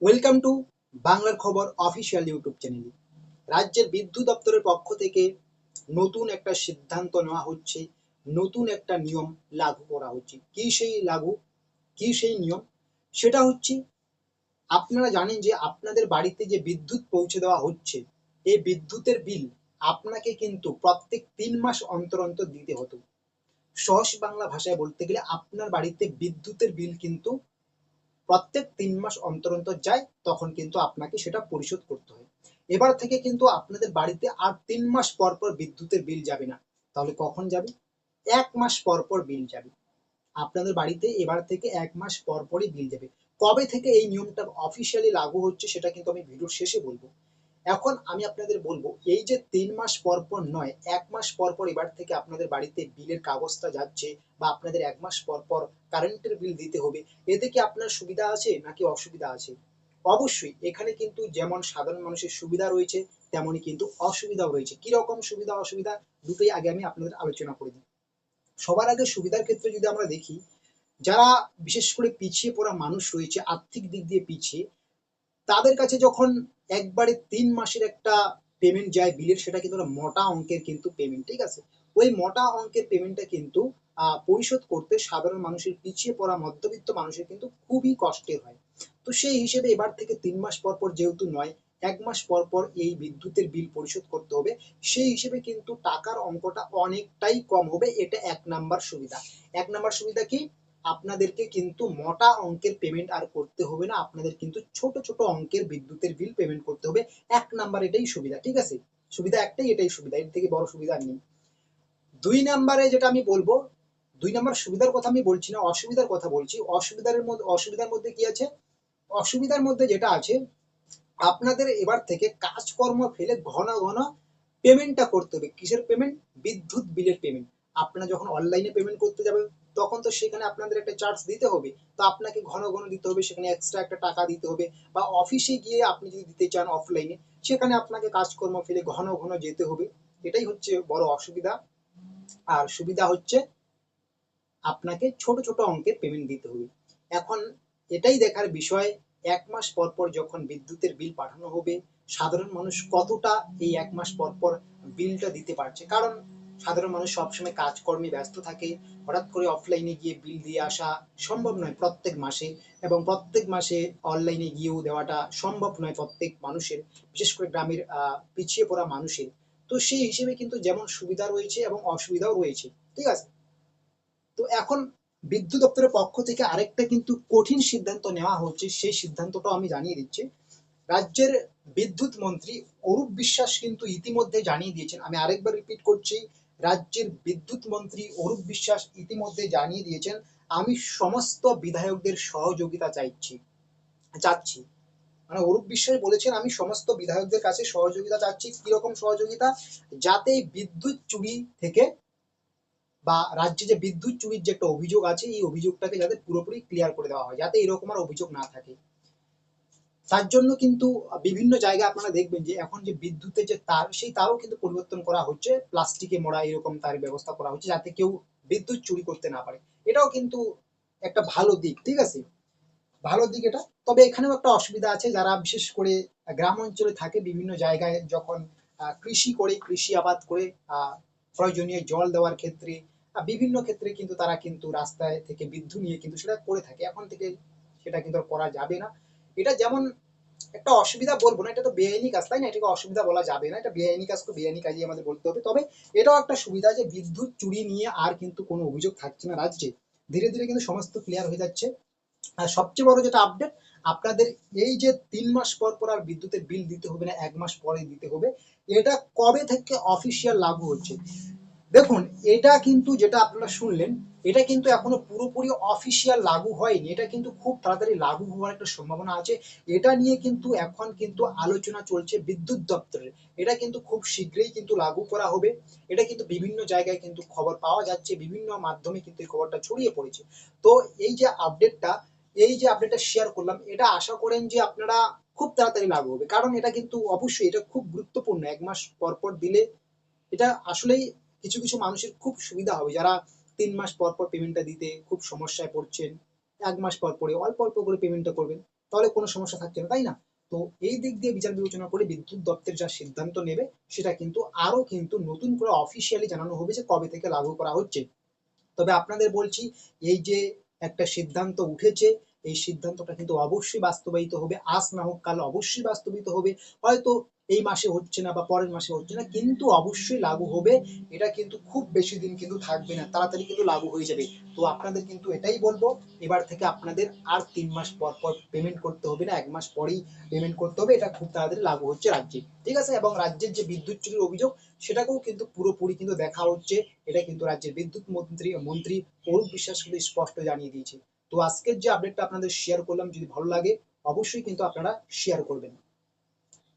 Welcome to বাংলার খবর official YouTube channel রাজ্যের বিদ্যুৎ দপ্তরের পক্ষ থেকে নতুন একটা সিদ্ধান্ত নেওয়া হচ্ছে, নতুন একটা নিয়ম লাগু করা হচ্ছে। কি সেই লাগু? কি সেই নিয়ম? সেটা হচ্ছে, আপনারা জানেন যে আপনাদের বাড়িতে যে বিদ্যুৎ পৌঁছে দেওয়া হচ্ছে, এই বিদ্যুতের বিল আপনাকে কিন্তু প্রত্যেক তিন মাস অন্তর অন্তর দিতে হতো। সহজ বাংলা ভাষায় বলতে গেলে আপনার বাড়িতে বিদ্যুতের বিল কিন্তু প্রত্যেক তিন মাস অন্তর অন্তর যায়, তখন কিন্তু আপনাকে সেটা পরিশোধ করতে হয়। এবার থেকে কিন্তু আপনাদের বাড়িতে আর তিন মাস পর পর বিদ্যুতের বিল যাবে না। তাহলে কখন যাবে? এক মাস পর পর বিল যাবে। আপনাদের বাড়িতে এবার থেকে এক মাস পর পরই বিল যাবে। কবে থেকে এই নিয়মটা অফিসিয়ালি লাগু হচ্ছে সেটা কিন্তু আমি ভিডিওর শেষে বলব। এখন আমি আপনাদের বলব, এই যে তিন মাস পর পর নয়, এক মাস পর পর এবার থেকে আপনাদের বাড়িতে বিলের কাগজটা যাচ্ছে বা আপনাদের এক মাস পর পর কারেন্টের বিল দিতে হবে, এতে কি আপনার সুবিধা আছে নাকি অসুবিধা আছে? অবশ্যই, এখানে কিন্তু যেমন সাধারণ মানুষের সুবিধা রয়েছে তেমনই কিন্তু অসুবিধাও রয়েছে। কি রকম সুবিধা, অসুবিধা? দুটোই আগে আমি আপনাদের আলোচনা করে দিই। সবার আগে সুবিধার ক্ষেত্রে যদি আমরা দেখি, যারা বিশেষ করে পিছিয়ে পড়া মানুষ রয়েছে, আর্থিক দিক দিয়ে পিছিয়ে, তাদের কাছে যখন একবারে তিন মাসের একটা পেমেন্ট যায় বিলের সেটা কিন্তু মোটা অঙ্কের কিন্তু পেমেন্ট ঠিক আছে? ওই মোটা অঙ্কের পেমেন্টটা কিন্তু পরিশোধ করতে সাধারণ মানুষের পিছিয়ে পড়া মধ্যবিত্ত মানুষের কিন্তু খুবই কষ্টের হয়। তো সেই হিসেবে এবার থেকে তিন মাস পর পর যেহেতু নয়, এক মাস পর পর এই বিদ্যুতের বিল পরিশোধ করতে হবে। সেই হিসেবে কিন্তু টাকার অঙ্কটা অনেকটাই কম হবে, এটা এক নাম্বার সুবিধা। এক নাম্বার সুবিধা কি? আপনাদেরকে কিন্তু মোটা অঙ্কের পেমেন্ট আর করতে হবে না। আপনাদের কিন্তু ছোট ছোট অঙ্কের বিদ্যুতের বিল পেমেন্ট করতে হবে। এক নাম্বার এটাই সুবিধা, ঠিক আছে? সুবিধা একটাই, এটাই সুবিধা। এর থেকে বড় সুবিধা নেই। দুই নাম্বারে যেটা আমি বলব, দুই নাম্বার সুবিধার কথা আমি বলছি না, অসুবিধার কথা বলছি। অসুবিধার মধ্যে অসুবিধার মধ্যে কি আছে? অসুবিধার মধ্যে যেটা আছে, আপনাদের এবার থেকে কাজকর্ম ফেলে ঘন ঘন পেমেন্টটা করতে হবে। কিসের পেমেন্ট বিদ্যুৎ বিলের পেমেন্ট আপনারা যখন অনলাইনে পেমেন্ট করতে যাবেন তখন তো সেখানে আপনাদের একটা চার্জ দিতে হবে। তো আপনাকে ঘন ঘন দিতে হবে, সেখানে এক্সট্রা একটা টাকা দিতে হবে বা অফিসে গিয়ে আপনি যদি দিতে চান অফলাইনে সেখানে আপনাকে কাজকর্ম ফেলে ঘন ঘন যেতে হবে। এটাই হচ্ছে বড় অসুবিধা। আর সুবিধা হচ্ছে আপনাকে ছোট ছোট অঙ্কের পেমেন্ট দিতে হবে। এখন এটাই দেখার বিষয়, এক মাস পর পর যখন বিদ্যুতের বিল পাঠানো হবে, সাধারণ মানুষ কতটা এই এক মাস পর পর বিলটা দিতে পারছে? কারণ সাধারণ মানুষ সবসময় কাজকর্মে ব্যস্ত থাকে। হঠাৎ করে অফলাইনে গিয়ে বিল দিয়ে আসা সম্ভব নয় প্রত্যেক মাসে এবং প্রত্যেক মাসে অনলাইনে গিয়েও দেওয়াটা সম্ভব নয় প্রত্যেক মানুষের, বিশেষ করে গ্রামের পিছিয়ে পড়া মানুষের। তো সেই হিসেবে কিন্তু যেমন সুবিধা রয়েছে এবং অসুবিধাও রয়েছে, ঠিক আছে? তো এখন বিদ্যুৎ দপ্তরের পক্ষ থেকে আরেকটা কিন্তু কঠিন সিদ্ধান্ত নেওয়া হচ্ছে, সেই সিদ্ধান্তটাও আমি জানিয়ে দিচ্ছি। রাজ্যের বিদ্যুৎ মন্ত্রী অরূপ বিশ্বাস কিন্তু ইতিমধ্যে জানিয়ে দিয়েছেন, আমি আরেকবার রিপিট করছি রাজ্যের বিদ্যুৎ মন্ত্রী অরূপ বিশ্বাস ইতিমধ্যে জানিয়ে দিয়েছেন, আমি সমস্ত বিধায়কদের সহযোগিতা চাইছি, চাচ্ছি। মানে অরূপ বিশ্বাস বলেছেন, আমি সমস্ত বিধায়কদের কাছে সহযোগিতা চাচ্ছি। কীরকম সহযোগিতা? যাতে বিদ্যুৎ চুরি থেকে বা রাজ্যে যে বিদ্যুৎ চুরির যে একটা অভিযোগ আছে, এই অভিযোগটাকে যাতে পুরোপুরি ক্লিয়ার করে দেওয়া হয়, যাতে এরকম আর অভিযোগ না থাকে। তার জন্য কিন্তু বিভিন্ন জায়গায় আপনারা দেখবেন যে এখন যে বিদ্যুতের যে তার, সেই তারও কিন্তু পরিবর্তন করা হচ্ছে। প্লাস্টিকে মোড়া এরকম তার ব্যবস্থা করা হচ্ছে যাতে কেউ বিদ্যুৎ চুরি করতে না পারে। এটাও কিন্তু একটা ভালো দিক, ঠিক আছে? ভালো দিক এটা। তবে এখানেও একটা অসুবিধা আছে, যারা বিশেষ করে গ্রাম অঞ্চলে থাকে, বিভিন্ন জায়গায় যখন কৃষি করে, কৃষি আবাদ করে প্রয়োজনীয় জল দেওয়ার ক্ষেত্রে বিভিন্ন ক্ষেত্রে কিন্তু তারা কিন্তু রাস্তায় থেকে বিদ্যুৎ নিয়ে কিন্তু সেটা করে থাকে। এখন থেকে সেটা কিন্তু করা যাবে না। এটা যেমন একটা অসুবিধা বলব না, এটা তো বেআইনি কাজ, তাই না? এটাকে অসুবিধা বলা যাবে না, এটা বেআইনি কাজ তো বেআইনি কাজই আমাদের বলতে হবে। তবে এটাও একটা সুবিধা যে বিদ্যুৎ চুরি নিয়ে আর কিন্তু কোনো অভিযোগ থাকছে না রাজ্যে। ধীরে ধীরে কিন্তু সমস্ত ক্লিয়ার হয়ে যাচ্ছে। আর সবচেয়ে বড় যেটা আপডেট আপনাদের এই যে তিন মাস পর পর আর বিদ্যুতের বিল দিতে হবে না, এক মাস পরে দিতে হবে, এটা কবে থেকে অফিসিয়াল লাগু হচ্ছে? দেখুন, এটা কিন্তু যেটা আপনারা শুনলেন, এটা কিন্তু এখনও পুরোপুরি অফিসিয়াল লাগু হয়নি। এটা কিন্তু খুব তাড়াতাড়ি লাগু হওয়ার একটা সম্ভাবনা আছে। এটা নিয়ে কিন্তু এখন কিন্তু আলোচনা চলছে বিদ্যুৎ দপ্তরের। এটা কিন্তু খুব শীঘ্রই কিন্তু লাগু করা হবে। এটা কিন্তু বিভিন্ন জায়গায় কিন্তু খবর পাওয়া যাচ্ছে, বিভিন্ন মাধ্যমে কিন্তু এই খবরটা ছড়িয়ে পড়েছে। তো এই যে আপডেটটা এই যে আপডেটটা শেয়ার করলাম, এটা আশা করেন যে আপনারা খুব তাড়াতাড়ি লাগু হবে। কারণ এটা কিন্তু অবশ্যই, এটা খুব গুরুত্বপূর্ণ। এক মাস পর পর দিলে এটা আসলেই কিছু কিছু মানুষের খুব সুবিধা হবে। যারা তিন মাস পর পর পেমেন্টটা দিতে খুব সমস্যায় পড়ছেন, এক মাস পর পরে অল্প অল্প করে পেমেন্টটা করবেন, তাহলে কোনো সমস্যা থাকছে না, তাই না? তো এই দিক দিয়ে বিচার বিবেচনা করে বিদ্যুৎ দপ্তর যা সিদ্ধান্ত নেবে, সেটা কিন্তু আরও কিন্তু নতুন করে অফিসিয়ালি জানানো হবে যে কবে থেকে লাগু করা হচ্ছে। তবে আপনাদের বলছি, এই যে একটা সিদ্ধান্ত উঠেছে, এই সিদ্ধান্তটা কিন্তু অবশ্যই বাস্তবায়িত হবে। আজ না হোক কাল অবশ্যই বাস্তবিত হবে। হয়তো এই মাসে হচ্ছে না বা পরের মাসে হচ্ছে না, কিন্তু অবশ্যই লাগু হবে। এটা কিন্তু খুব বেশি দিন কিন্তু থাকবে না, তাড়াতাড়ি কিন্তু লাগু হয়ে যাবে। তো আপনাদের কিন্তু এটাই বলব, এবার থেকে আপনাদের আর তিন মাস পর পর পেমেন্ট করতে হবে না, এক মাস পরেই পেমেন্ট করতে হবে, এটা খুব তাড়াতাড়ি লাগু হচ্ছে রাজ্যে। ঠিক আছে? এবং রাজ্যের যে বিদ্যুৎ চুরির অভিযোগ, সেটাকেও কিন্তু পুরোপুরি কিন্তু দেখা হচ্ছে, এটা কিন্তু রাজ্যের বিদ্যুৎ মন্ত্রী মন্ত্রী অরূপ বিশ্বাস কিন্তু স্পষ্ট জানিয়ে দিয়েছে। তো আজকের যে আপডেটটা আপনাদের শেয়ার করলাম, যদি ভালো লাগে, অবশ্যই কিন্তু আপনারা শেয়ার করবেন।